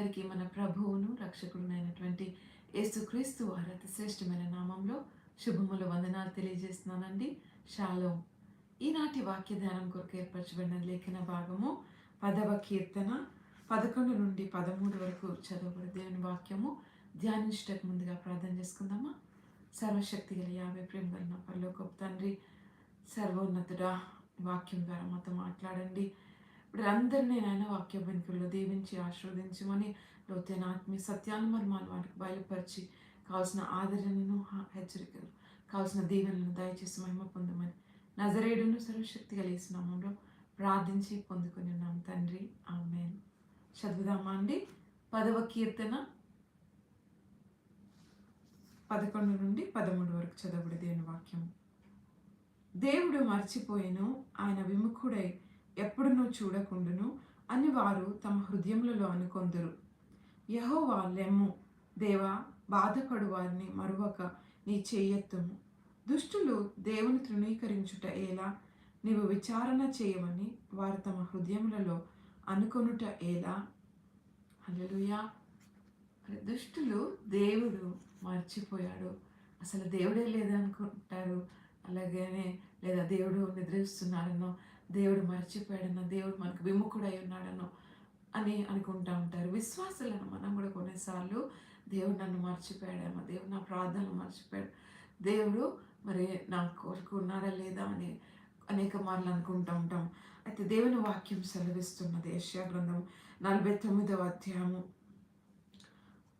అందరికీ మన ప్రభువును రక్షకుడునైనటువంటి యేసుక్రీస్తు వారి శ్రేష్టమైన నామంలో శుభములు వందనాలు తెలియజేస్తున్నానండి. షాలో. ఈనాటి వాక్య ధ్యానం కొరకు ఏర్పరచబడిన లేఖన భాగము పదవ కీర్తన పదకొండు నుండి పదమూడు వరకు చదవబడి దేవుని వాక్యము. ధ్యానించటకు ముందుగా ప్రార్థన చేసుకుందామా? సర్వశక్తి గల యాభై ప్రేమ కలిగిన పరలోకపు తండ్రి సర్వోన్నతుడా వాక్యం ద్వారా మాతో మాట్లాడండి. ఇప్పుడు అందరినీ నాయన వాక్య వెనుకల్లో దీవించి ఆశీర్వదించమని లోతైన ఆత్మీయ సత్యాన్ని మర్మాలు వారికి బయలుపరిచి కావాల్సిన ఆదరణను హెచ్చరికలు కావాల్సిన దీవెనలను దయచేసి మహిమ పొందమని నజరేడును సర్వశక్తి కలిగిన నామంలో ప్రార్థించి పొందుకుని ఉన్నాం తండ్రి. ఆమె చదువుదామా అండి? పదవ కీర్తన పదకొండు నుండి పదమూడు వరకు చదవబడి దేవుని వాక్యం. దేవుడు మర్చిపోయాను ఆయన విముఖుడై చూడకుండును అని వారు తమ హృదయములలో అనుకొందరు. యహోవా లెమ్ము. దేవా బాధపడు వారిని మరువక నీ చెయ్యెత్తుము దుష్టులు దేవుని తృణీకరించుట ఎలా? నీవు విచారణ చేయమని వారు తమ హృదయములలో అనుకొనుట ఎలా? హల్లెలూయా. దుష్టులు దేవుడు మర్చిపోయాడు. అసలు దేవుడే లేదనుకుంటారు. అలాగనే లేదా దేవుడు నిద్రిస్తున్నాడనో దేవుడు మర్చిపోయాడన్న దేవుడు మనకు విముఖుడై ఉన్నాడనో అని అనుకుంటా ఉంటారు. విశ్వాసులను మనం కూడా కొన్నిసార్లు దేవుడు నన్ను మర్చిపోయాడేమో దేవుడు నా ప్రార్థనలు మర్చిపోయాడు దేవుడు మరి నా కొరకు ఉన్నాడా లేదా అని అనేక మార్లు అనుకుంటూ ఉంటాం. అయితే దేవుని వాక్యం సెలవిస్తున్నది ఏషియా గ్రంథం నలభై తొమ్మిదవ అధ్యాయము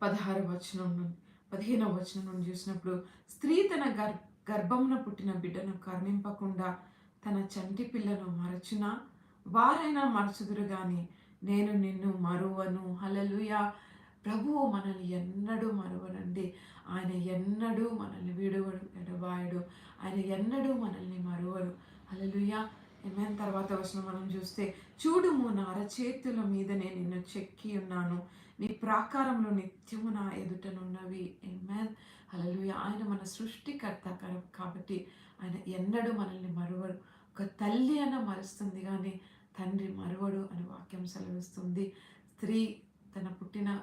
పదహారు వచనం నుండి పదిహేనవ వచనం నుండి చూసినప్పుడు స్త్రీ తన గర్ గర్భమున పుట్టిన బిడ్డను కరుణింపకుండా తన చంటి పిల్లను మరచునా వారైనా మరచుదురు కానీ నేను నిన్ను మరువను. హలలుయా ప్రభువు మనల్ని ఎన్నడూ మరువనండి. ఆయన ఎన్నడూ మనల్ని విడువడు ఎడబాయడు. ఆయన ఎన్నడూ మనల్ని మరువరు అలలుయా ఏమైనా తర్వాత వచ్చిన మనం చూస్తే చూడుము నా అరచేతుల మీద నేను నిన్ను చెక్కి ఉన్నాను. నీ ప్రాకారంలో నిత్యము నా ఎదుటనున్నవి ఏమేన్ హల్లెలూయా ఆయన మన సృష్టికర్త కాబట్టి ఆయన ఎన్నడూ మనల్ని మరువడు. ఒక తల్లి అన్న మరుస్తుంది కానీ తండ్రి మరువడు అని వాక్యం సెలవిస్తుంది. స్త్రీ తన పుట్టిన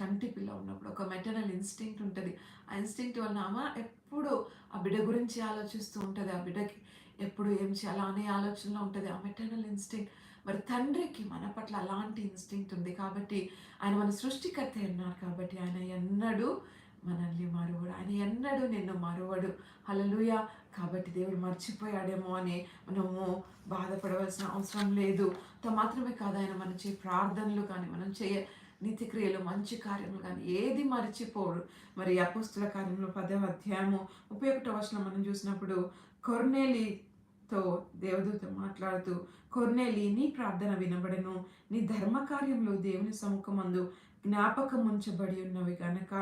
కంటి పిల్ల ఉన్నప్పుడు ఒక మెటర్నల్ ఇన్స్టింక్ట్ ఉంటుంది. ఆ ఇన్స్టింక్ట్ వలన ఆమె ఎప్పుడు ఆ బిడ్డ గురించి ఆలోచిస్తూ ఉంటుంది. ఆ బిడ్డకి ఎప్పుడు ఏం చేయాలా అనే ఆలోచనలో ఉంటుంది. ఆ మెటర్నల్ ఇన్స్టింక్ట్ మరి తండ్రికి మన పట్ల అలాంటి ఇన్స్టింక్ట్ ఉంది కాబట్టి ఆయన మన సృష్టికర్త ఉన్నారు కాబట్టి ఆయన ఎన్నడూ మనల్ని మరువడు. ఆయన ఎన్నడూ నిన్ను మరువడు. హలలుయ కాబట్టి దేవుడు మర్చిపోయాడేమో అని మనము బాధపడవలసిన అవసరం లేదు. అంత మాత్రమే కాదు ఆయన మన చే ప్రార్థనలు కానీ మనం చేయ నీతిక్రియలు మంచి కార్యములు కానీ ఏది మర్చిపోడు. మరి అపుస్తుల కార్యంలో పదవ అధ్యాయము ముప్పై ఒకటో మనం చూసినప్పుడు కొర్నేలితో దేవదూత మాట్లాడుతూ కొర్నేలి నీ ప్రార్థన వినబడను. నీ ధర్మకార్యంలో దేవుని సముఖమందు జ్ఞాపకం ఉంచబడి ఉన్నవి కనుక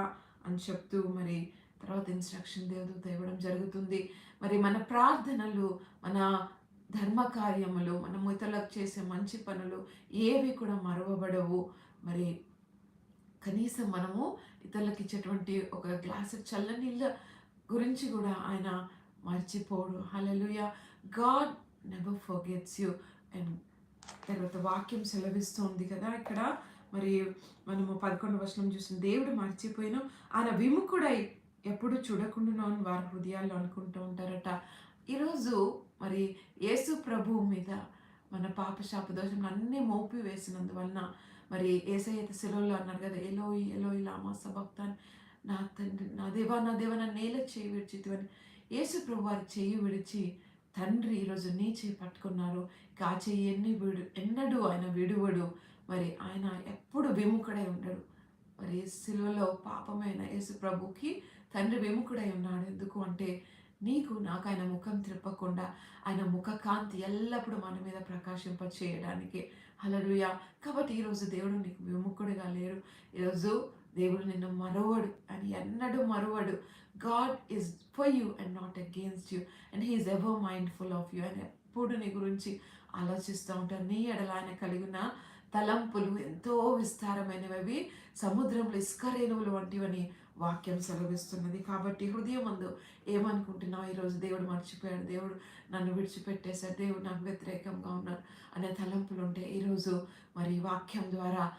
అని చెప్తూ మరి తర్వాత ఇన్స్ట్రక్షన్ దేవదూత ఇవ్వడం జరుగుతుంది. మరి మన ప్రార్థనలు మన ధర్మ కార్యములు మనం ఇతరులకు చేసే మంచి పనులు ఏవి కూడా మరవబడవు. మరి కనీసం మనము ఇతరులకు ఇచ్చేటువంటి ఒక గ్లాసు చల్లనీళ్ళ గురించి కూడా ఆయన మర్చిపోడు. Hallelujah God never forgets you and తర్వాత వాక్యం సెలవిస్తుంది కదా ఇక్కడ. మరి మనము పదకొండు వర్షం చూసిన దేవుడు మర్చిపోయిన ఆయన విముఖుడై ఎప్పుడు చూడకుండా అని వారి హృదయాల్లో అనుకుంటూ ఉంటారట. ఈరోజు మరి యేసు ప్రభువు మీద మన పాప శాప దోషం అన్నీ మోపి వేసినందువలన మరి ఏసయ్యత శిలలో అన్నారు కదా ఎలోయి ఎలోయి లామాస భక్తాన్ నా తండ్రి నా దేవా నా దేవా నా నేల చేయి విడిచితివని యేసు ప్రభు వారి చేయి విడిచి తండ్రి ఈరోజు నీ చేయి పట్టుకున్నారు. ఇక ఆ చెయ్యి ఎన్ని విడు ఎన్నడూ ఆయన విడువడు. మరి ఆయన ఎప్పుడు విముఖుడై ఉండడు. మరి సిలువలో పాపమైన యేసు ప్రభుకి తండ్రి విముఖుడై ఉన్నాడు. ఎందుకు అంటే నీకు నాకు ఆయన ముఖం త్రిప్పకుండా ఆయన ముఖ కాంతి ఎల్లప్పుడూ మన మీద ప్రకాశింప చేయడానికి హలలుయ కాబట్టి ఈరోజు దేవుడు నీకు విముఖుడిగా లేరు. ఈరోజు దేవుడు నిన్ను మరవడు అని ఎన్నడూ మరవడు. God is for you and not against you and he is ever mindful of you అని ఎప్పుడు నీ గురించి ఆలోచిస్తూ ఉంటారు నీ ఎడల ఆయన కలిగిన తలంపులు ఎంతో విస్తారమైనవి. సముద్రంలో ఇసుక రేణువులు వంటివని వాక్యం సెలవిస్తున్నది. కాబట్టి హృదయం అందు ఏమనుకుంటున్నావు? ఈరోజు దేవుడు మర్చిపోయాడు. దేవుడు నన్ను విడిచిపెట్టేశాడు. దేవుడు నాకు వ్యతిరేకంగా ఉన్నాడు అనే తలంపులు ఉంటే ఈరోజు మరి వాక్యం ద్వారా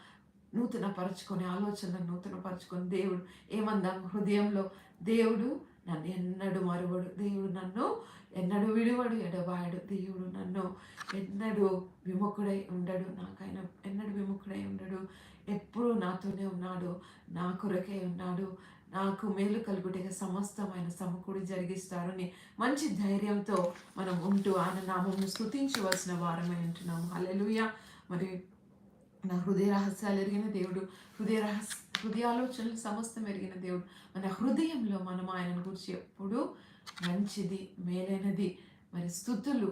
నూతన పరుచుకొని ఆలోచనలను నూతన పరుచుకొని దేవుడు ఏమందాం? హృదయంలో దేవుడు నన్ను ఎన్నడు మరువడు దేవుడు నన్ను ఎన్నడు విడువడు ఎడబాయడు దేవుడు నన్ను ఎన్నడు విముఖుడై ఉండడు. నాకైనా ఎన్నడు విముఖుడై ఉండడు. ఎప్పుడు నాతోనే ఉన్నాడు. నా కొరకే ఉన్నాడు. నాకు మేలు కలుగుటగా సమస్తమైన సమకూడి జరిగిస్తారని మంచి ధైర్యంతో మనం ఉంటూ ఆయన నామమును స్థుతించవలసిన వారమై ఉంటున్నాము. అలెలుయ మరి నా హృదయ రహస్యాలు ఎరిగిన దేవుడు హృదయ రహస్య హృదయాలోచనలు సమస్తం ఎరిగిన దేవుడు. మన హృదయంలో మనం ఆయనను గురించి ఎప్పుడు మంచిది మేలైనది మరి స్థుతులు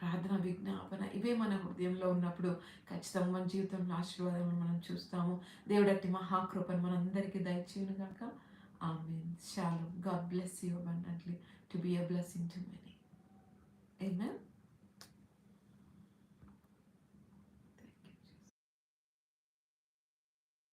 ప్రార్థన విజ్ఞాపన ఇవే మన హృదయంలో ఉన్నప్పుడు ఖచ్చితంగా మన జీవితంలో ఆశీర్వాదం మనం చూస్తాము. దేవుడట్టి మహాకృపను మనందరికీ దయచేయను కనుక ఆమె షాలు. గాడ్ బ్లెస్ యూ అన్నట్లు to be a blessing to many. Amen.